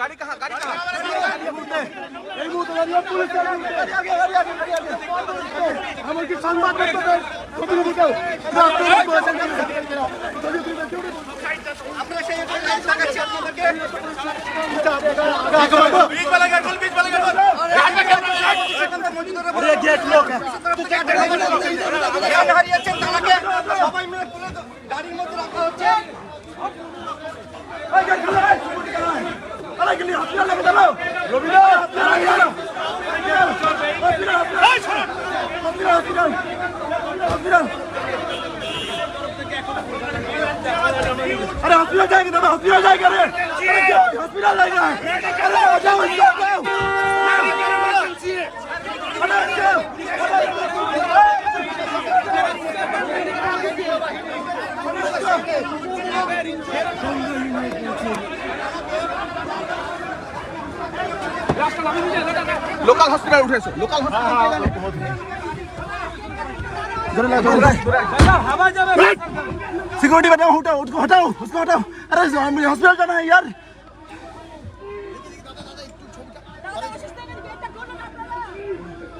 গাড়ি কাহা গাড়ি কাহা এই মুহূর্তে দাঁড়িয়ে পুলিশ আমার কি সংবাদ আপনারা সেই আপনাদেরকে আরে হসপিটাল যাই দাদা হসপিটাল যাই রে হসপিটাল যাই আরে বাঁচাও বাঁচাও লোকাল হসপিটাল উঠেছে লোকাল হসপিটাল सिक्योरिटी का हटाओ उसको हटाओ उसको हटाओ। अरे मुझे हॉस्पिटल जाना है यार।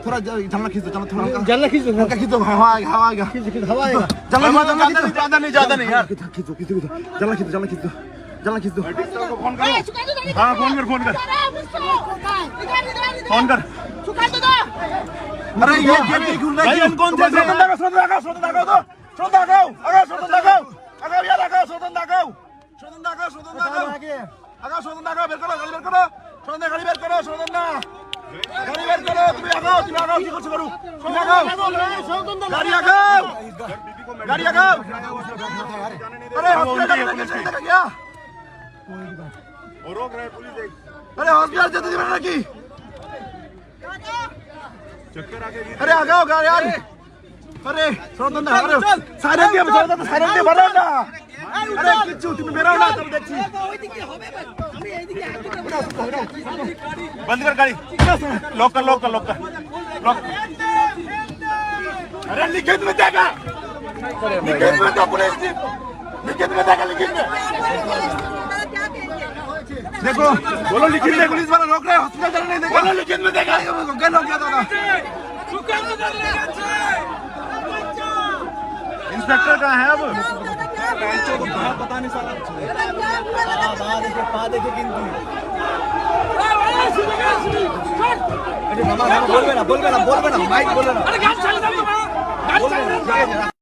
थोड़ा जलना खींच जलना थोड़ा जलना खींच हल्का खींच हवा आएगा हवा आएगा। हवा आएगा। जलना जलना खींच ज़्यादा नहीं ज़्यादा नहीं यार। खींच दो खींच। जलना खींच जलना खींच। जलना खींच। फ़ोन करो। हाँ फ़ोन कर फ़ोन कर। फ़ोन कर। अरे ये गेट नहीं खुल रहा है कौन से स्वतंत्र लगाओ स्वतंत्र लगाओ स्वतंत्र लगाओ तो स्वतंत्र लगाओ अगर स्वतंत्र लगाओ अगर यार लगाओ स्वतंत्र लगाओ स्वतंत्र लगाओ स्वतंत्र लगाओ अगर स्वतंत्र लगाओ बेर करो गाड़ी बेर करो स्वतंत्र गाड़ी बेर करो स्वतंत्र গাড়ি বের করো তুমি আগাও তুমি আগাও কি করছো করো তুমি আগাও গাড়ি আগাও গাড়ি আগাও अरे हॉस्पिटल जाने का चाहिए क्या अरे हॉस्पिटल जाते दिमाग रखी अरे आगाओ गाड़ी यार अरे साइलेंट दिया स्वतंत्र साइलेंट दिया भरो ना। अरे किच्चू तुम मेरा ना तुम देखी। बंद कर गाड़ी। लॉक कर लॉक कर लॉक कर। लॉक अरे लिखित में देगा लिखित में तो पुलिस लिखित में देगा लिखित में देखो। बोलो लिखित में। पुलिस वाला रोक रहे हॉस्पिटल चल नहीं देखा लिखित में देखा। है वो गल हो गया था? इंस्पेक्टर कहाँ है अब? इंस्पेक्टर कहाँ है अब पैंचो को कहाँ पता नहीं बोल बोल बोल देखो पा देखो गिनती अरे बोल बोल बोल बोल बोल बोल बोल माइक बोल बोल अरे बोल चल जा बाबा बोल चल जा।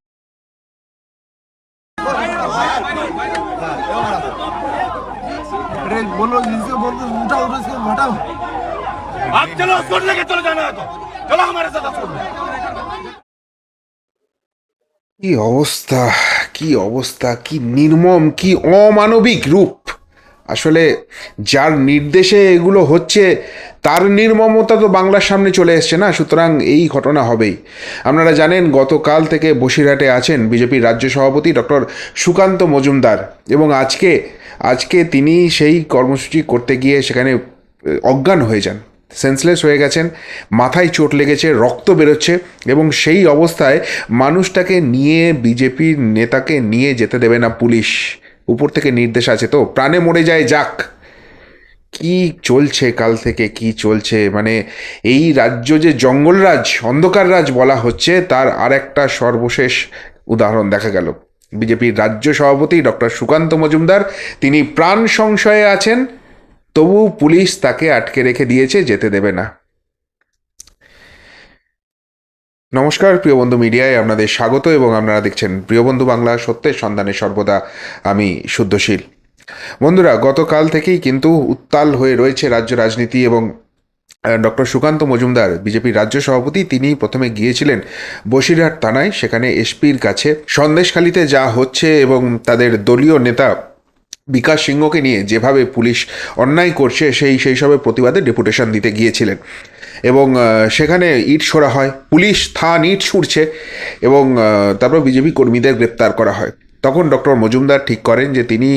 अरे बोलो इसको बोलो उठाओ उठाओ इसको हटाओ आप चलो उसको लेके चलो जाना है तो चलो हमारे साथ उसको কি অবস্থা কি অবস্থা কি নির্মম কি অমানবিক রূপ আসলে যার নির্দেশে এগুলো হচ্ছে তার নির্মমতা তো বাংলার সামনে চলে এসছে না সুতরাং এই ঘটনা হবেই আপনারা জানেন গতকাল থেকে বসিরহাটে আছেন বিজেপির রাজ্য সভাপতি ডক্টর সুকান্ত মজুমদার এবং আজকে আজকে তিনি সেই কর্মসূচি করতে গিয়ে সেখানে অজ্ঞান হয়ে যান। সেন্সলেস হয়ে গেছেন, মাথায় চোট লেগেছে, রক্ত বেরোচ্ছে এবং সেই অবস্থায় মানুষটাকে নিয়ে, বিজেপির নেতাকে নিয়ে যেতে দেবে না পুলিশ। উপর থেকে নির্দেশ আছে তো, প্রাণে মরে যায়, যাক। কি চলছে কাল থেকে, কি চলছে? মানে এই রাজ্য যে জঙ্গলরাজ অন্ধকার রাজ বলা হচ্ছে, তার আর একটা সর্বশেষ উদাহরণ দেখা গেল। বিজেপির রাজ্য সভাপতি ডক্টর সুকান্ত মজুমদার। তিনি প্রাণ সংশয়ে আছেন, তবু পুলিশ তাকে আটকে রেখে দিয়েছে, যেতে দেবে না। নমস্কার, প্রিয় বন্ধু মিডিয়ায় আপনাদের স্বাগত এবং আপনারা দেখছেন প্রিয় বন্ধু বাংলা সত্যের সন্ধানে সর্বদা আমি শুদ্ধশীল। বন্ধুরা, গতকাল থেকেই কিন্তু উত্তাল হয়ে রয়েছে রাজ্য রাজনীতি এবং ডক্টর সুকান্ত মজুমদার বিজেপির রাজ্য সভাপতি তিনি প্রথমে গিয়েছিলেন বসিরহাট থানায়। সেখানে এসপির কাছে সন্দেশখালিতে যা হচ্ছে এবং তাদের দলীয় নেতা বিকাশ সিংহকে নিয়ে যেভাবে পুলিশ অন্যায় করছে, সেই সেই সবের প্রতিবাদে ডেপুটেশন দিতে গিয়েছিলেন। এবং সেখানে ইট ছোড়া হয়, পুলিশ থান ইট ছুড়ছে এবং তারপর বিজেপি কর্মীদের গ্রেপ্তার করা হয়। তখন ডক্টর মজুমদার ঠিক করেন যে তিনি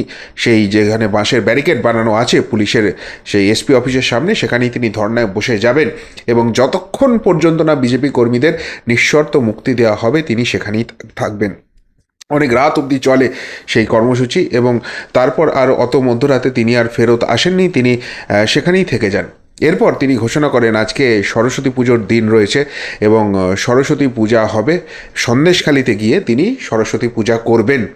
সেই যেখানে বাঁশের ব্যারিকেড বানানো আছে, পুলিশের সেই এসপি অফিসের সামনে, সেখানেই তিনি ধর্নায় বসে যাবেন এবং যতক্ষণ পর্যন্ত না বিজেপি কর্মীদের নিঃশর্ত মুক্তি দেওয়া হবে, তিনি সেখানেই থাকবেন। অনেক রাত অবধি চলে সেই কর্মসূচি এবং তারপর আর অত মধ্যরাতে তিনি আর ফেরত আসেননি, তিনি সেখানেই থেকে যান। এরপর তিনি ঘোষণা করেন, আজকে সরস্বতী পুজোর দিন রয়েছে এবং সরস্বতী পূজা হবে। সন্দেশখালিতে গিয়ে তিনি সরস্বতী পূজা করবেন।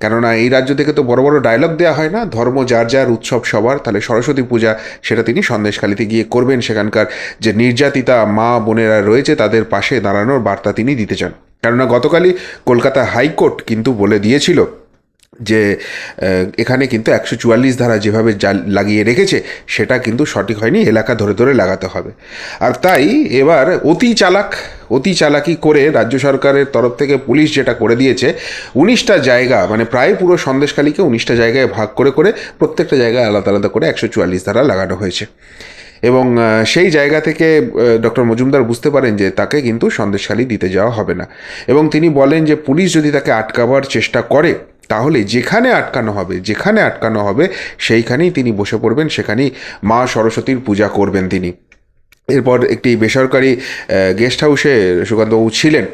কেননা এই রাজ্য থেকে তো বড় বড় ডায়লগ দেওয়া হয় না, ধর্ম যার যার, উৎসব সবার। তাহলে সরস্বতী পূজা সেটা তিনি সন্দেশখালিতে গিয়ে করবেন। সেখানকার যে নির্যাতিতা মা বোনেরা রয়েছে, তাদের পাশে দাঁড়ানোর বার্তা তিনি দিতে চান। কেননা গতকালই কলকাতা হাইকোর্ট কিন্তু বলে দিয়েছিল যে এখানে কিন্তু একশো চুয়াল্লিশ ধারা যেভাবে জাল লাগিয়ে রেখেছে, সেটা কিন্তু সঠিক হয়নি, এলাকা ধরে ধরে লাগাতে হবে। আর তাই এবার অতি চালাক, অতি চালাকি করে রাজ্য সরকারের তরফ থেকে পুলিশ যেটা করে দিয়েছে, উনিশটা জায়গা মানে প্রায় পুরো সন্দেশখালীকে উনিশটা জায়গায় ভাগ করে করে প্রত্যেকটা জায়গায় আলাদা আলাদা করে একশো চুয়াল্লিশ ধারা লাগানো হয়েছে। এবং সেই জায়গা থেকে ডক্টর মজুমদার বুঝতে পারেন যে তাকে কিন্তু সন্দেশখালী দিতে যাওয়া হবে না। এবং তিনি বলেন যে পুলিশ যদি তাকে আটকাবার চেষ্টা করে তাহলে যেখানে আটকানো হবে, যেখানে আটকানো হবে, সেইখানেই তিনি বসে পড়বেন, সেখানেই মা সরস্বতীর পূজা করবেন তিনি। এরপর একটি বেসরকারি গেস্ট হাউসে সুকান্তবাবু ছিলেন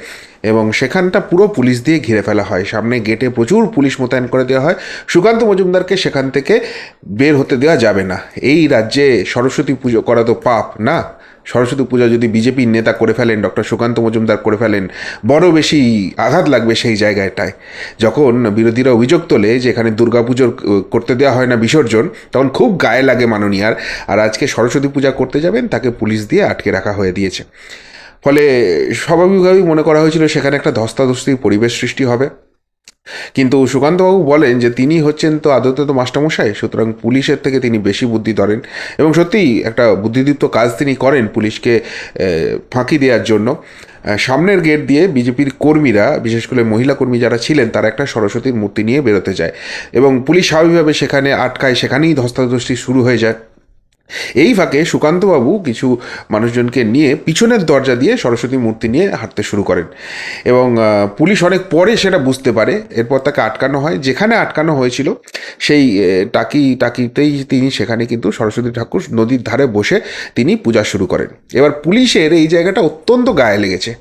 এবং সেখানটা পুরো পুলিশ দিয়ে ঘিরে ফেলা হয়। সামনে গেটে প্রচুর পুলিশ মোতায়েন করে দেওয়া হয়। সুকান্ত মজুমদারকে সেখান থেকে বের হতে দেওয়া যাবে না। এই রাজ্যে সরস্বতী পুজো করা তো পাপ, না? সরস্বতী পূজা যদি বিজেপির নেতা করে ফেলেন, ডক্টর সুকান্ত মজুমদার করে ফেলেন, বড় বেশি আঘাত লাগবে সেই জায়গাটায়। যখন বিরোধীরা অভিযোগ তোলে যে এখানে দুর্গাপুজোর করতে দেওয়া হয় না বিসর্জন, তখন খুব গায়ে লাগে মাননীয়ার। আর আজকে সরস্বতী পূজা করতে যাবেন, তাকে পুলিশ দিয়ে আটকে রাখা হয়ে দিয়েছে। ফলে স্বাভাবিকভাবেই মনে করা হয়েছিল সেখানে একটা ধস্তাধস্তির পরিবেশ সৃষ্টি হবে। কিন্তু সুকান্তবাবু বলেন যে তিনি হচ্ছেন তো আদতে তো মাস্টারমশাই, সুতরাং পুলিশের থেকে তিনি বেশি বুদ্ধি ধরেন এবং সত্যিই একটা বুদ্ধিদীপ্ত কাজ তিনি করেন পুলিশকে ফাঁকি দেওয়ার জন্য। সামনের গেট দিয়ে বিজেপির কর্মীরা, বিশেষ করে মহিলা কর্মী যারা ছিলেন, তারা একটা সরস্বতীর মূর্তি নিয়ে বেরোতে যায় এবং পুলিশ স্বাভাবিকভাবে সেখানে আটকায়, সেখানেই ধস্তাধস্তি শুরু হয়ে যায়। এই ফাঁকে সুকান্তবাবু কিছু মানুষজনকে নিয়ে পিছনের দরজা দিয়ে সরস্বতী মূর্তি নিয়ে হাঁটতে শুরু করেন। এবং পুলিশ অনেক পরে সেটা বুঝতে পারে। এরপর তাকে আটকানো হয়। যেখানে আটকানো হয়েছিল, সেই টাকি, টাকিতেই তিনি সেখানে কিন্তু সরস্বতী ঠাকুর নদীর ধারে বসে তিনি পূজা শুরু করেন। এবার পুলিশের এই জায়গাটা অত্যন্ত গায়ে লেগেছে।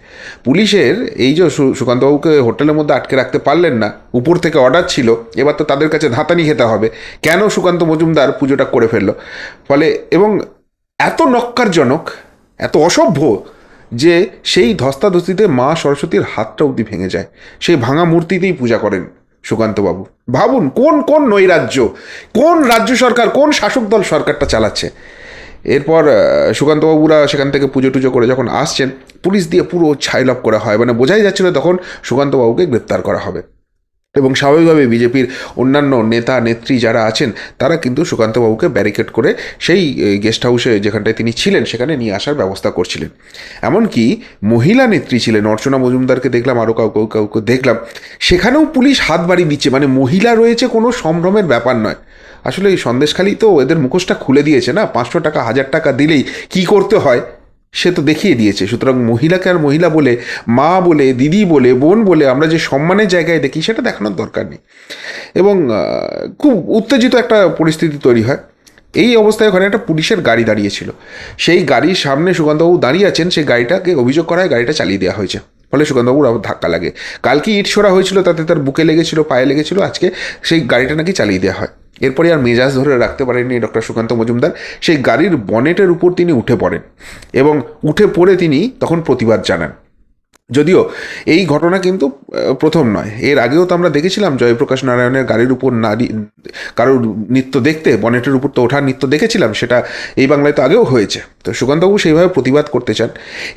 পুলিশের এই যে সুকান্তবাবুকে হোটেলের মধ্যে আটকে রাখতে পারলেন না, উপর থেকে অর্ডার ছিল, এবার তো তাদের কাছে ধাতানি খেতে হবে। কেন সুকান্ত মজুমদার পুজোটা করে ফেলল? ফলে এবং এত নক্কারজনক, এত অসভ্য যে সেই ধস্তাধস্তিতে মা সরস্বতীর হাতটা অবধি ভেঙে যায়। সেই ভাঙা মূর্তিতেই পূজা করেন সুকান্তবাবু। ভাবুন, কোন কোন নৈরাজ্য, কোন রাজ্য সরকার, কোন শাসক দল সরকারটা চালাচ্ছে? এরপর সুকান্তবাবুরা সেখান থেকে পুজো টুজো করে যখন আসছেন, পুলিশ দিয়ে পুরো ছাইলপ করা হয়। মানে বোঝাই যাচ্ছিল তখন সুকান্তবাবুকে গ্রেপ্তার করা হবে। এবং স্বাভাবিকভাবে বিজেপির অন্যান্য নেতা, নেত্রী যারা আছেন, তারা কিন্তু সুকান্তবাবুকে ব্যারিকেড করে সেই গেস্ট হাউসে যেখানটায় তিনি ছিলেন, সেখানে নিয়ে আসার ব্যবস্থা করছিলেন। এমনকি মহিলা নেত্রী ছিলেন, অর্চনা মজুমদারকে দেখলাম আরও কাউকে কাউকে দেখলাম, সেখানেও পুলিশ হাত বাড়িয়ে দিচ্ছে। মানে মহিলা রয়েছে কোনো সম্ভ্রমের ব্যাপার নয়। আসলে এই সন্দেশখালি তো এদের মুখোশটা খুলে দিয়েছে না? পাঁচশো টাকা, হাজার টাকা দিলেই কি করতে হয়? সে তো দেখিয়ে দিয়েছে। সুতরাং মহিলাকে আর মহিলা বলে, মা বলে, দিদি বলে, বোন বলে আমরা যে সম্মানের জায়গায় দেখি সেটা দেখানোর দরকার নেই। এবং খুব উত্তেজিত একটা পরিস্থিতি তৈরি হয়। এই অবস্থায় ওখানে একটা পুলিশের গাড়ি দাঁড়িয়েছিল। সেই গাড়ির সামনে সুকান্তবাবু দাঁড়িয়ে আছেন, সেই গাড়িটাকে অভিযোগ করায় গাড়িটা চালিয়ে দেওয়া হয়েছে। ফলে সুকান্তবাবুর আবার ধাক্কা লাগে। কালকে ইট ছোড়া হয়েছিল, তাতে তার বুকে লেগেছিল, পায়ে লেগেছিল, আজকে সেই গাড়িটা নাকি চালিয়ে দেওয়া হয়। এরপরে আর মেজাজ ধরে রাখতে পারেননি ডক্টর সুকান্ত মজুমদার। সেই গাড়ির বনেটের উপর তিনি উঠে পড়েন এবং উঠে পড়ে তিনি তখন প্রতিবাদ জানান। যদিও এই ঘটনা কিন্তু প্রথম নয়। এর আগেও তো আমরা দেখেছিলাম জয়প্রকাশ নারায়ণের গাড়ির উপর নারী, কারোর নৃত্য দেখতে, বনেটের উপর তো ওঠার নৃত্য দেখেছিলাম, সেটা এই বাংলায় তো আগেও হয়েছে। তো সুকান্তবাবু সেইভাবে প্রতিবাদ করতে চান।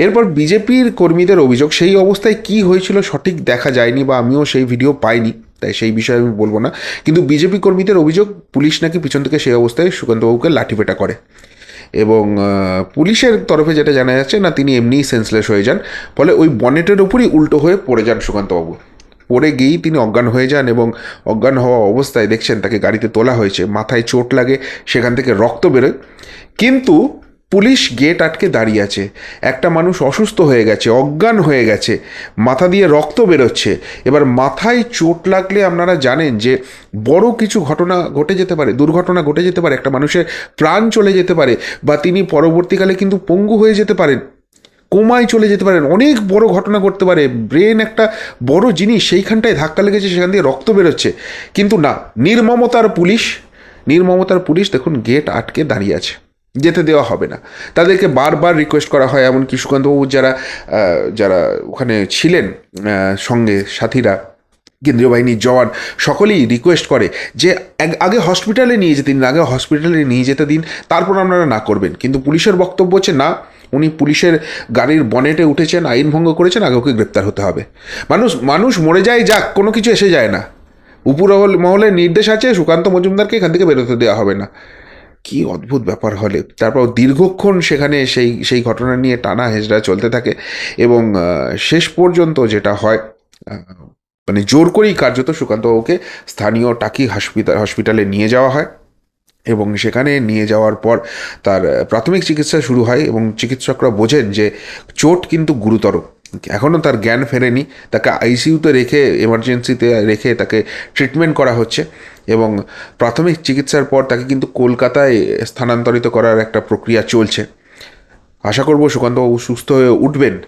এরপর বিজেপির কর্মীদের অভিযোগ, সেই অবস্থায় কি হয়েছিল সঠিক দেখা যায়নি বা আমিও সেই ভিডিও পাইনি। তাই সেই বিষয়ে আমি বলব না। কিন্তু বিজেপি কর্মীদের অভিযোগ, পুলিশ নাকি পিছন থেকে সেই অবস্থায় সুকান্তবাবুকে লাঠিপেটা করে। এবং পুলিশের তরফে যেটা জানা যাচ্ছে, না, তিনি এমনিই সেন্সলেস হয়ে যান। ফলে ওই বনেটের ওপরই উল্টো হয়ে পড়ে যান সুকান্তবাবু। পড়ে গিয়েই তিনি অজ্ঞান হয়ে যান এবং অজ্ঞান হওয়া অবস্থায় দেখছেন তাকে গাড়িতে তোলা হয়েছে, মাথায় চোট লাগে, সেখান থেকে রক্ত বেরোয়। কিন্তু পুলিশ গেট আটকে দাঁড়িয়ে আছে। একটা মানুষ অসুস্থ হয়ে গেছে, অজ্ঞান হয়ে গেছে। মাথা দিয়ে রক্ত বেরোচ্ছে। এবার মাথায় চোট লাগলে আপনারা জানেন যে বড় কিছু ঘটনা ঘটে যেতে পারে, দুর্ঘটনা ঘটে যেতে পারে। একটা মানুষের প্রাণ চলে যেতে পারে বা তিনি পরবর্তীকালে কিন্তু পঙ্গু হয়ে যেতে পারেন, কোমায় চলে যেতে পারেন। অনেক বড় ঘটনা ঘটতে পারে। ব্রেন একটা বড় জিনিস, সেইখানটায় ধাক্কা লেগেছে, সেখান দিয়ে রক্ত বেরোচ্ছে। কিন্তু না, নির্মমতার পুলিশ নির্মমতার পুলিশ দেখুন গেট আটকে দাঁড়িয়ে আছে। যেতে দেওয়া হবে না। তাদেরকে বারবার রিকোয়েস্ট করা হয়, এমনকি সুকান্তবাবু যারা যারা ওখানে ছিলেন সঙ্গে সাথীরা, কেন্দ্রীয় বাহিনীর জওয়ান, সকলেই রিকোয়েস্ট করে যে আগে হসপিটালে নিয়ে যেতে দিন, আগে হসপিটালে নিয়ে যেতে দিন, তারপর আপনারা না করবেন। কিন্তু পুলিশের বক্তব্য হচ্ছে, না, উনি পুলিশের গাড়ির বনেটে উঠেছেন, আইন ভঙ্গ করেছেন, আগে ওকে গ্রেপ্তার হতে হবে। মানুষ মানুষ মরে যায় যাক, কোনো কিছু এসে যায় না। উপর মহলের নির্দেশ আছে, সুকান্ত মজুমদারকে এখান থেকে বেরোতে দেওয়া হবে না। কি অদ্ভুত ব্যাপার হলে? তারপর দীর্ঘক্ষণ সেখানে সেই সেই ঘটনা নিয়ে টানা হেজড়া চলতে থাকে এবং শেষ পর্যন্ত যেটা হয় মানে জোর করেই কার্যত সুকান্তবাবুকে স্থানীয় টাকি হসপিটাল হসপিটালে নিয়ে যাওয়া হয় এবং সেখানে নিয়ে যাওয়ার পর তার প্রাথমিক চিকিৎসা শুরু হয় এবং চিকিৎসকরা বোঝেন যে চোট কিন্তু গুরুতর। এখনও তার জ্ঞান ফেরেনি। তাকে আইসিইউতে রেখে এমার্জেন্সিতে রেখে তাকে ট্রিটমেন্ট করা হচ্ছে এবং প্রাথমিক চিকিৎসার পর তাকে কিন্তু কলকাতায় স্থানান্তরিত করার একটা প্রক্রিয়া চলছে। আশা করব সুকান্তবাবু সুস্থ হয়ে উঠবেন।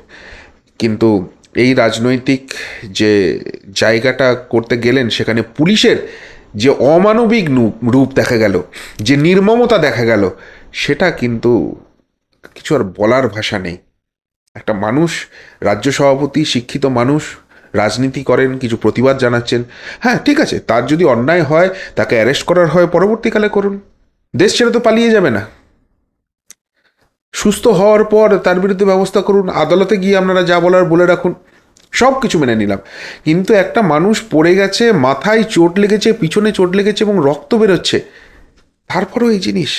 কিন্তু এই রাজনৈতিক যে জায়গাটা করতে গেলেন, সেখানে পুলিশের যে অমানবিক রূপ দেখা গেল, যে নির্মমতা দেখা গেল, সেটা কিন্তু কিছু আর বলার ভাষা নেই। একটা মানুষ, রাজ্য সভাপতি, শিক্ষিত মানুষ, রাজনীতি করেন, কিছু প্রতিবাদ জানাচ্ছেন। হ্যাঁ ঠিক আছে, তার যদি অন্যায় হয়, তাকে অ্যারেস্ট করার হয়, পরবর্তীকালে করুন। দেশ ছেড়ে তো পালিয়ে যাবে না। সুস্থ হওয়ার পর তার বিরুদ্ধে ব্যবস্থা করুন, আদালতে গিয়ে আপনারা যা বলার বলে রাখুন, সব কিছু মেনে নিলাম। কিন্তু একটা মানুষ পড়ে গেছে, মাথায় চোট লেগেছে, পিছনে চোট লেগেছে এবং রক্ত বেরোচ্ছে, তারপরও এই জিনিস,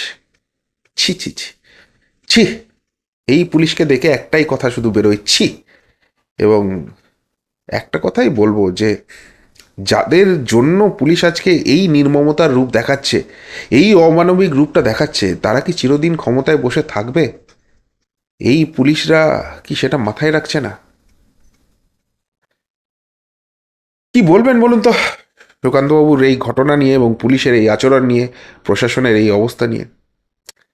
ছি ছি ছি ছি এই পুলিশকে দেখে একটাই কথা শুধু বেরোয়, ছি। এবং একটা কথাই বলব যে, যাদের জন্য পুলিশ আজকে এই নির্মমতার রূপ দেখাচ্ছে, এই অমানবিক রূপটা দেখাচ্ছে, তারা কি চিরদিন ক্ষমতায় বসে থাকবে? এই পুলিশরা কি সেটা মাথায় রাখছে না? কি বলবেন বলুন তো? সুকান্তবাবুর এই ঘটনা নিয়ে এবং পুলিশের এই আচরণ নিয়ে, প্রশাসনের এই অবস্থা নিয়ে।